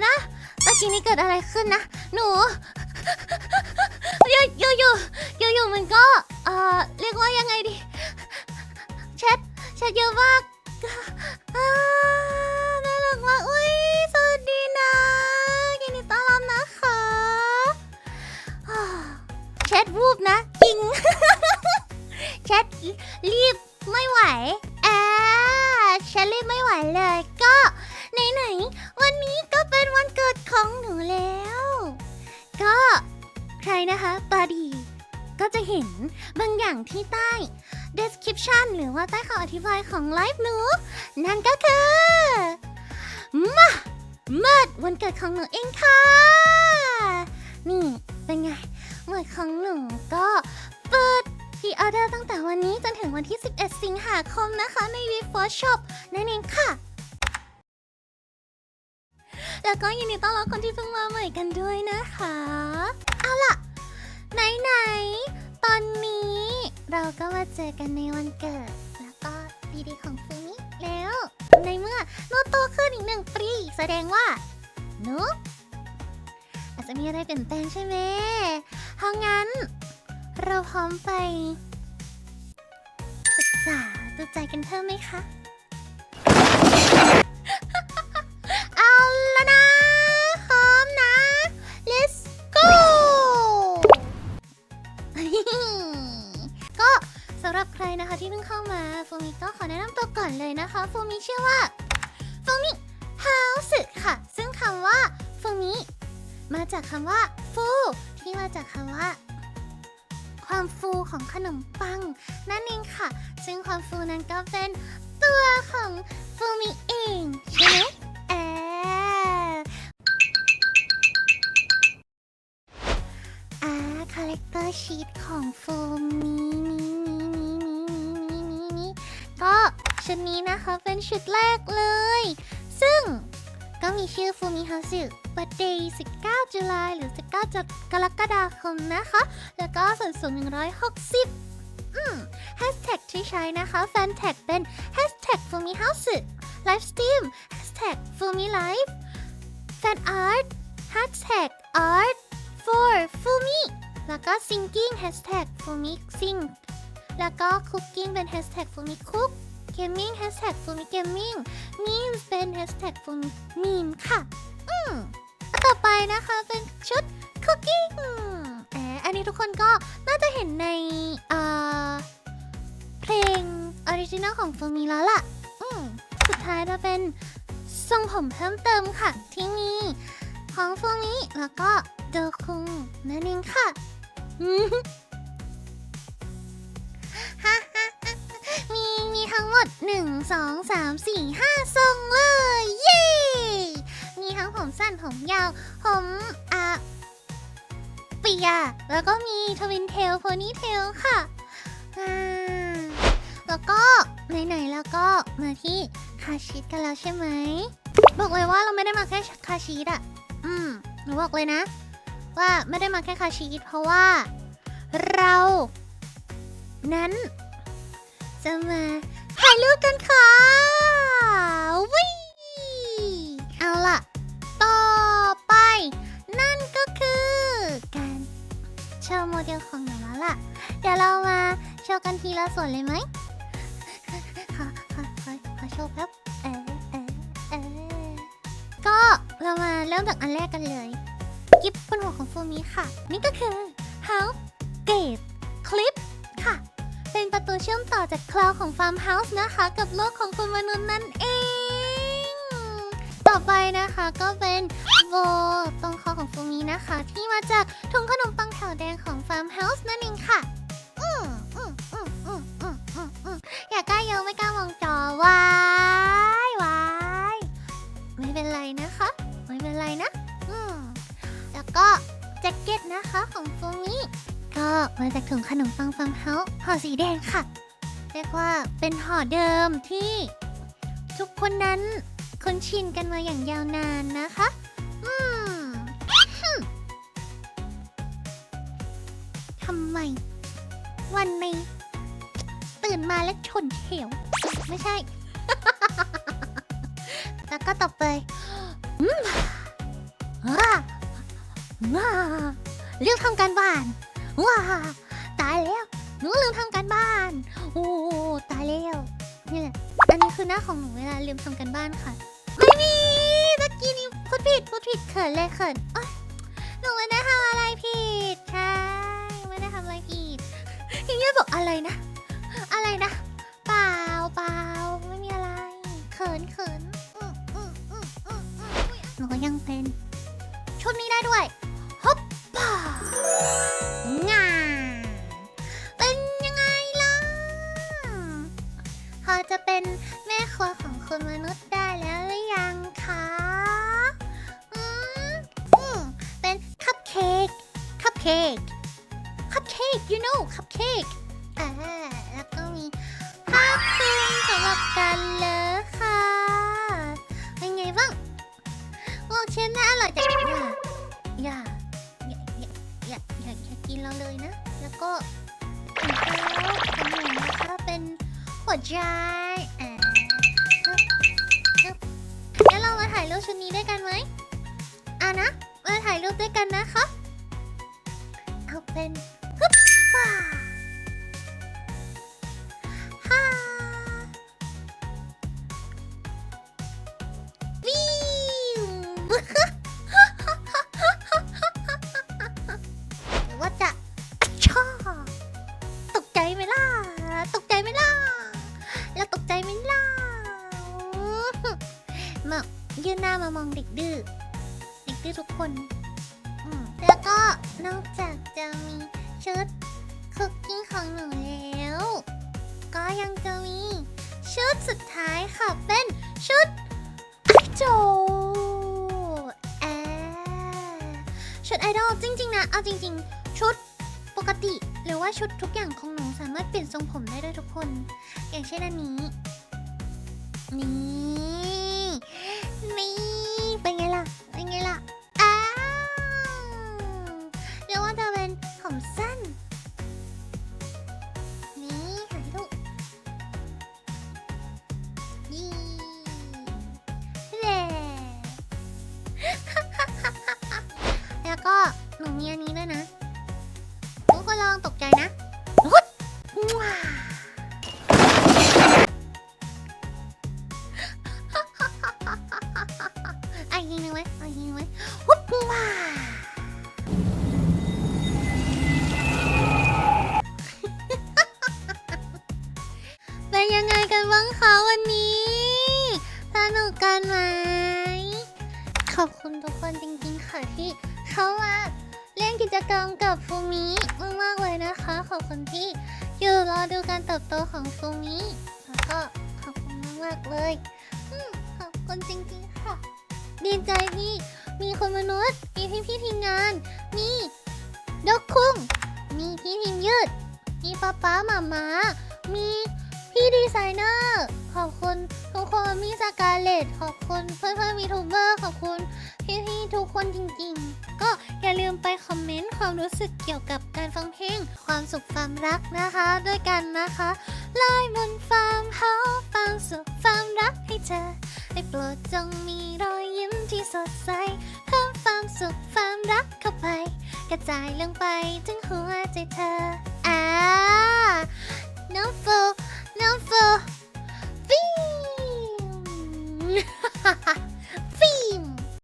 กี้นี้เกิดอะไรขึ้นนะ หนูอยู่อยู่อยู่อยู่อยู่มันก็เอ่อเรียกว่ายังไงดีแชทแชทเยอะมากอ่าน่ารักมากอุ้ยสวัสดีนะยินดีต้อนรับนะคะแชทวูบนะจริงแชทรีบ นะคะตาดีก็จะเห็นบางอย่างที่ใต้ description หรือว่าใต้คำอธิบายของไลฟ์หนู นั่นก็คือมาเมิดวันเกิดของหนูเองค่ะ นี่เป็นไงหมวดของหนูก็เปิดพีออเดอร์ตั้งแต่วันนี้จนถึงวันที่ 11 สิงหาคมนะคะ ใน w e f o r Shop นั่นเองค่ะ แล้วก็ยินดีต้อนรับคนที่เพิ่งมาใหม่กันด้วยนะคะ เอาล่ะ ไหนๆตอนนี้ เราก็มาเจอกันในวันเกิด แล้วก็ปีดีของฟูมิแล้ว ในเมื่อหนูโตขึ้นอีกหนึ่งปี แสดงว่าหนูอาจจะมีอะไรเปลี่ยนแปลงใช่ไหมเพราะงั้น เราพร้อมไปศึกษาดูใจกันเพิ่มไหมคะ ที่เพิ่งเข้ามาฟูมิก็ขอแนะนำตัวก่อนเลยนะคะฟูมิชื่อว่าฟูมิเฮาสึค่ะ ซึ่งคำว่าฟูมิมาจากคำว่าฟูที่มาจากคำว่า ความฟูของขนมปัง นั่นเองค่ะ ซึ่งความฟูนั้นก็เป็นตัวของฟูมิเองใช่ไหมเอออ่าคาแรคเตอร์ชีตของฟู ชุดนี้นะคะเป็นชุดแรกเลย ซึ่งก็มีชื่อฟูมิฮาสึบัตเดย์19จุลายหรือ 19กรกฎาคมนะคะ แล้วก็ส่วนสูง 160 อืมแฮชแท็กที่ใช้นะคะแฟนแท็กเป็นแฮชแท็กฟูมิฮาสึไลฟ์สตรีมแฮชแท็กฟูมิไลฟ์แฟนอาร์ตแฮชแท็กอาร์ต for ฟูมิแล้วก็ singing แฮชแท็กฟูมิ sing แล้วก็ cooking เป็นแฮชแท็ กฟูมิ cook gaming แฮชแท็กฟูมิ gaming memes เป็น hashtag ฟูมิ meme ค่ะ อืมต่อไปนะคะเป็นชุด cooking แอบอันนี้ทุกคนก็น่าจะเห็นในเอ่อเพลงออริจินัลของฟูมิแล้วล่ะ อืมสุดท้ายจะเป็นทรงผมเพิ่มเติมค่ะ ที่มีของฟูมิแล้วก็โดคุงนั่นเองค่ะ อืม ด 1 2 3 4 5 ทรงเลย เย้ มีทั้งผมสั้นผมยาว ผมอะเปีย แล้วก็มีทวินเทลโพนี่เทลค่ะอ่าแล้วก็ไหนๆแล้วก็มาที่คาชิตกันแล้วใช่ไหม บอกเลยว่าเราไม่ได้มาแค่คาชิตอะอืมหนูบอกเลยนะ ว่าไม่ได้มาแค่คาชิตเพราะว่า เรา นั้นจะมา ถ่ายรูปกันค่ะวิเอาล่ะ ต่อไป นั่นก็คือ การโชว์โมเดลของหนูแล้วล่ะ เดี๋ยวเรามาโชว์กันทีละส่วนเลยไหมขอขอขอขอโชว์ครับเออเออเออก็เรามาเริ่มจากอันแรกกันเลยกิฟบนหัวของฟูมิค่ะ นี่ก็คือ House Gate Clip ค่ะ เป็นประตูเชื่อมต่อจากคลาวของฟาร์มเฮาส์นะคะ กับโลกของคนมนุษย์นั่นเอง ต่อไปนะคะก็เป็นโบตรงคอของฟูมินะคะ ที่มาจากถุงขนมปังแถวแดงของฟาร์มเฮาส์นั่นเองค่ะอืมอืมอืมอืมอืมอืมอืมอยากกล้าเยอะไม่กล้ามองจอวายวายไม่เป็นไรนะคะ ไม่เป็นไรนะ อืมแล้วก็แจ็คเก็ตนะคะของฟูมิ ก็มาจากถุงขนมปังฟาร์มเฮาส์ห่อสีแดงค่ะ เรียกว่าเป็นห่อเดิมที่ทุกคนนั้นคุ้นชินกันมาอย่างยาวนานนะคะ อืมทำไม วันนี้ตื่นมาแล้วชนเฉียว ไม่ใช่ แล้วก็ต่อไปอืมว้าว้าลืมทำการบ้าน ว้าตายแล้วหนูลืมทำการบ้าน โอ้ตายแล้วนี่แหละอันนี้คือหน้าของหนูเวลาลืมทำการบ้านค่ะ ไม่มีตะกี้นี้พูดผิดพูดผิดเขินเลยเขินหนูไม่ได้ทำอะไรผิดใช่ไม่ได้ทำอะไรผิดอย่างเงี้ยบอกอะไรนะ อะไรนะ เปล่าเปล่าไม่มีอะไรเขินเขินหนูยังเป็นชุดนี้ได้ด้วย ล่างาเป็นยังไงล่ะ พอจะเป็นแม่ครัวของคุณมนุษย์ได้แล้วหรือยังคะอืมอืมเป็นคัพเค้ก คัพเค้ก คัพเค้ก you know คัพเค้กอ่าแล้วก็มีผ้าคลุมสำหรับการเลอค่ะ เป็นไงบ้างบอกเชฟนะอร่อยจัง นเราเลยนะ แล้วก็ของเขาของหนูนะคะเป็นหัวใจอ่าแล้วเรามาถ่ายรูปชุดนี้ด้วยกันไหมอะนะ มาถ่ายรูปด้วยกันนะคะเอาเป็นฮึบฟ้า ใจไหมล่ะมายื่นหน้ามามองเด็กดื้อเด็กดื้อทุกคนอืมแล้วก็นอกจากจะมีชุดคุกกิ้งของหนูแล้ว ก็ยังจะมีชุดสุดท้ายค่ะเป็นชุดไอโจแอชุดไอดอลจริง ๆ นะ เอาจริง ๆ ชุดปกติ หรือว่าชุดทุกอย่างของหนูสามารถเปลี่ยนทรงผมได้ด้วยทุกคน อย่างเช่นอันนี้ นี่ นี่ เป็นไงล่ะ เป็นไงล่ะ อ้าวเรียกว่าจะเป็นผมสั้น นี่ถ่ายรูปนี่เล่แล้วก็หนูมีอันนี้ด้วยนะ ลองตกใจนะวุดไอ้ยิงหนึ่งไหมไอ้ยิงหนึ่งไหมวุดว้าเป็นยังไงกันบ้างคะวันนี้ สนุกกันไหม ขอบคุณทุกคนจริงๆค่ะที่เข้ามา จกรรมกับฟูมิมากๆเลยนะคะ ขอบคุณที่อยู่รอดูการเติบโตของฟูมิแล้วก็ขอบคุณมากๆเลยอขอบคุณจริงๆค่ะ ดีใจที่มีคนมนุษย์ มีพี่พี่ทีมงาน มีดอกคุ้งมีพี่ทีมยืด มีป๊าป๊าหมาหมามีพี่ดีไซเนอร์ขอบคุณทุกคนมีสกาเลตขอบคุณเพื่อนๆมีทูบเบอร์ขอบคุณพี่ๆทุกคนจริงๆ ก็ อย่าลืมไปคอมเมนต์ความรู้สึกเกี่ยวกับการฟังเพลง ความสุขความรักนะคะ ด้วยกันนะคะลอยบนฟาร์มเฮาฟาร์มสุขฟาร์มรักให้เธอให้โปรดจงมีรอยยิ้มที่สดใสเพิ่มความสุขความรักเข้าไป กระจายลงไปถึงหัวใจเธออ่าน้องฟูน้องฟูฟิ้ง